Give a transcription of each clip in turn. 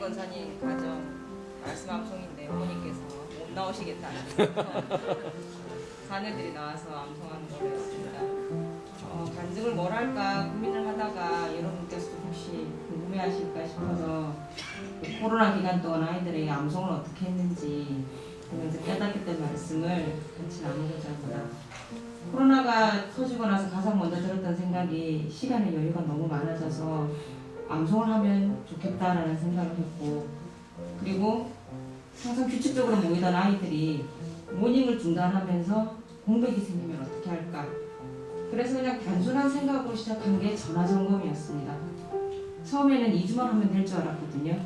권사님 가정 말씀 암송인데 어머니께서 못 나오시겠다는 자녀들이 나와서 암송하는 거였습니다. 어, 간증을 뭘 할까 고민을 하다가 여러분께서도 혹시 궁금해하실까 싶어서 그 코로나 기간 동안 아이들에게 암송을 어떻게 했는지 그러면서 깨닫게 말씀을 같이 나누고자 합니다. 코로나가 터지고 나서 가장 먼저 들었던 생각이 시간의 여유가 너무 많아져서 암송을 하면 좋겠다라는 생각을 했고 그리고 항상 규칙적으로 모이던 아이들이 모닝을 중단하면서 공백이 생기면 어떻게 할까? 그래서 그냥 단순한 생각으로 시작한 게 전화 점검이었습니다. 처음에는 2주만 하면 될 줄 알았거든요.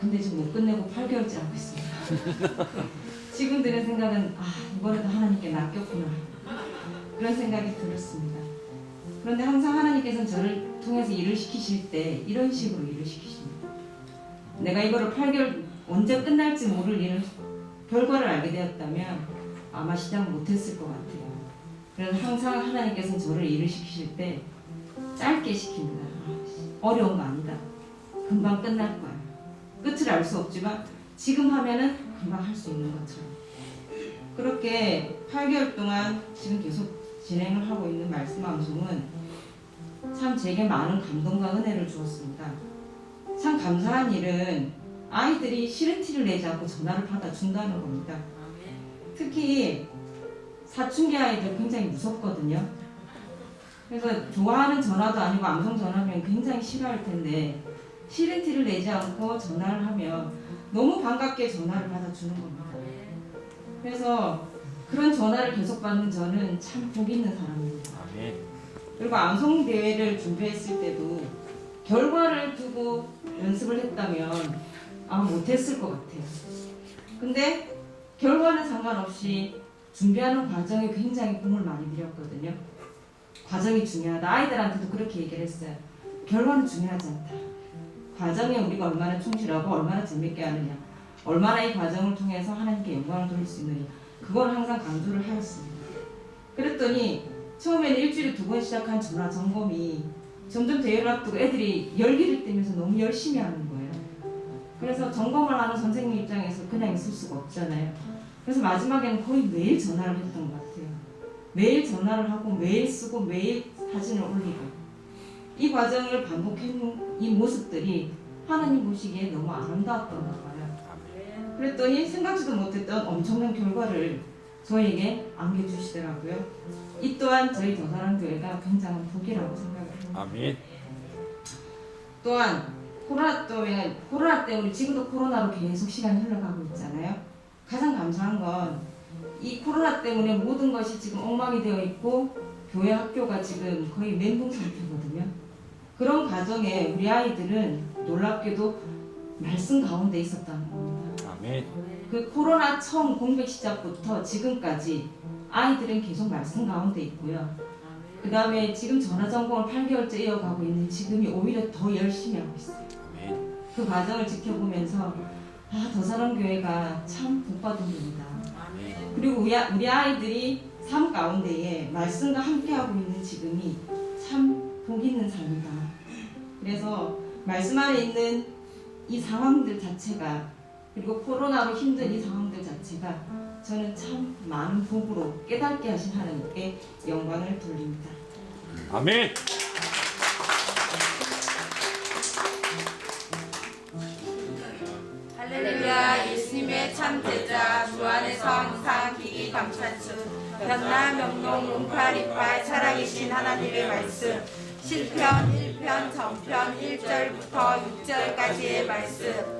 근데 지금 못 끝내고 8개월째 하고 있습니다. 지금 드는 생각은 아 이번에도 하나님께 낚였구나. 그런 생각이 들었습니다. 그런데 항상 하나님께서는 저를 통해서 일을 시키실 때 이런 식으로 일을 시키십니다. 내가 이거를 8개월 언제 끝날지 모를 일을 결과를 알게 되었다면 아마 시작 못했을 것 같아요. 그래서 항상 하나님께서는 저를 일을 시키실 때 짧게 시킵니다. 어려운 거 아니다. 금방 끝날 거야. 끝을 알 수 없지만 지금 하면은 금방 할 수 있는 것처럼. 그렇게 8개월 동안 지금 계속 진행을 하고 있는 말씀 암송은 참 제게 많은 감동과 은혜를 주었습니다. 참 감사한 일은 아이들이 싫은 티를 내지 않고 전화를 받아 준다는 겁니다. 특히 사춘기 아이들 굉장히 무섭거든요. 그래서 좋아하는 전화도 아니고 암송 전화면 굉장히 싫어할 텐데 싫은 티를 내지 않고 전화를 하면 너무 반갑게 전화를 받아주는 겁니다. 그래서 그런 전화를 계속 받는 저는 참 복 있는 사람입니다. 아멘. 그리고 암송 대회를 준비했을 때도 결과를 두고 연습을 했다면 아마 못했을 것 같아요. 근데 결과는 상관없이 준비하는 과정에 굉장히 공을 많이 들였거든요. 과정이 중요하다. 아이들한테도 그렇게 얘기를 했어요. 결과는 중요하지 않다. 과정에 우리가 얼마나 충실하고 얼마나 재밌게 하느냐. 얼마나 이 과정을 통해서 하나님께 영광을 돌릴 수 있느냐. 그걸 항상 강조를 하였습니다. 그랬더니 처음에는 일주일에 두 번 시작한 전화 점검이 점점 대회를 앞두고 애들이 열기를 띠면서 너무 열심히 하는 거예요. 그래서 점검을 하는 선생님 입장에서 그냥 있을 수가 없잖아요. 그래서 마지막에는 거의 매일 전화를 했던 것 같아요. 매일 전화를 하고 매일 쓰고 매일 사진을 올리고 이 과정을 반복해온 이 모습들이 하나님 보시기에 너무 아름다웠던 것 봐요. 그랬더니 생각지도 못했던 엄청난 결과를 저에게 안겨주시더라고요. 이 또한 저희 더사랑교회가 굉장한 복이라고 생각을 합니다. 아멘. 또한 코로나 때문에 코로나 때문에 지금도 코로나로 계속 시간이 흘러가고 있잖아요. 가장 감사한 건 이 코로나 때문에 모든 것이 지금 엉망이 되어 있고 교회 학교가 지금 거의 멘붕 상태거든요. 그런 과정에 우리 아이들은 놀랍게도 말씀 가운데 있었다는 겁니다. 아멘. 그 코로나 처음 공백 시작부터 지금까지 아이들은 계속 말씀 가운데 있고요. 그 다음에 지금 전화 전공을 8개월째 이어가고 있는 지금이 오히려 더 열심히 하고 있어요. 아멘. 그 과정을 지켜보면서 아, 더사랑교회가 참 복받은 분이다. 아멘. 그리고 우리, 아- 우리 아이들이 삶 가운데에 말씀과 함께하고 있는 지금이 참 복 있는 삶이다. 그래서 말씀 안에 있는 이 상황들 자체가 그리고 코로나로 힘든 이 상황들 자체가 저는 참 많은 복으로 깨닫게 하신 하나님께 영광을 돌립니다. 아멘. 할렐루야 예수님의 참 제자 주 안에서 항상 기기 감찬수 변나 명동 이팔 살아계신 하나님의 말씀 실편 1편 전편 1절부터 6절까지의 말씀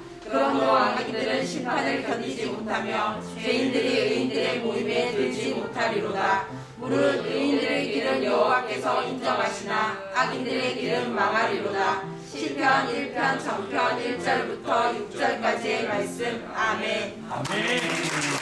그러므로 악인들은 심판을 견디지 못하며 죄인들이 의인들의 모임에 들지 못하리로다. 무릇 의인들의 길은 여호와께서 인정하시나 악인들의 길은 망하리로다. 시편 1편 정편 1절부터 6절까지의 말씀. 아멘. 아멘.